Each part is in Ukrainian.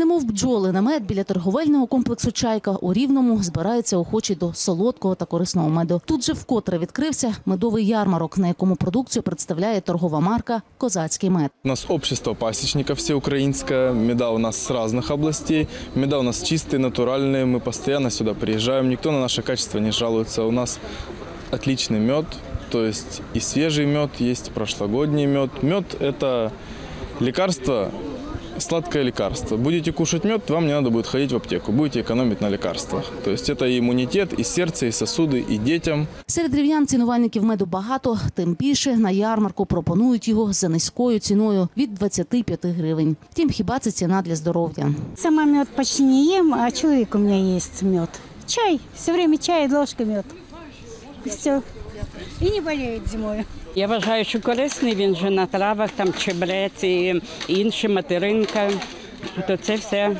Немов бджоли на мед біля торговельного комплексу Чайка у Рівному збираються охочі до солодкого та корисного меду. Тут же вкотре відкрився медовий ярмарок, на якому продукцію представляє торгова марка Козацький мед. У нас общество пасечников всеукраинское, меда у нас с разных областей. Меда у нас чистые, натуральные, мы постоянно сюда приезжаем, никто на наше качество не жалуется. У нас отличный мед, то есть и свежий мед, есть прошлогодний мед. Мед – это лекарство, сладкое лекарство. Будете кушать мед, вам не надо будет ходить в аптеку, будете экономить на лекарствах. То есть это и иммунитет, и сердце, и сосуды, и детям. Серед рівнян цінувальників меду багато, тим більше на ярмарку пропонують його за низькою ціною від 25 гривень. Втім, хіба це ціна для здоров'я? Сама мед почти не ем, а человек у меня есть мед. Чай, все время чай, ложка мед. И все. И не боліють зимою. Я вважаю, що корисний він же на травах, там чебрець і інші материнка. То це все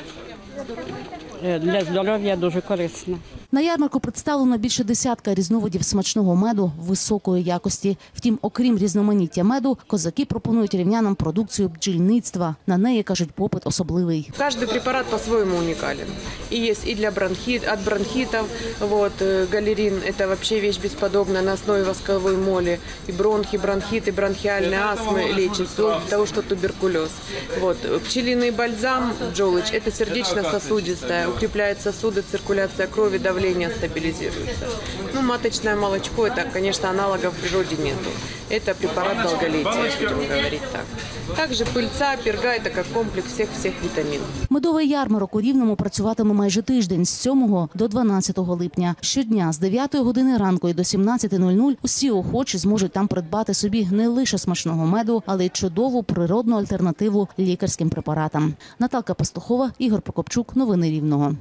е, для здоров'я дуже корисно. На ярмарку представлено більше десятка різновидів смачного меду високої якості. Втім, окрім різноманіття меду, козаки пропонують рівнянам продукцію бджільництва. На неї кажуть, попит особливий. Каждый препарат по-своему уникален. И есть и для бронхит, от бронхитов. Вот, э, галерин – это вообще вещь бесподобная на основе восковой моли. И бронхи, бронхиты, бронхиальные астмы лечит, до того, что туберкулез. Вот, э, пчелиный бальзам, джолыч – это сердечно-сосудистая, укрепляет сосуды, циркуляция крови, давление стабилизируется. Ну, маточное молочко – это, конечно, аналогов в природе нету. Это препарат долголетия, будем говорить так. Также пыльца, перга – это как комплекс всех-всех витаминов. Медовий ярмарок у Рівному працюватиме майже тиждень з 7 до 12 липня. Щодня з 9 години ранку і до 17.00 усі охочі зможуть там придбати собі не лише смачного меду, але й чудову природну альтернативу лікарським препаратам. Наталка Пастухова, Ігор Прокопчук. Новини Рівного.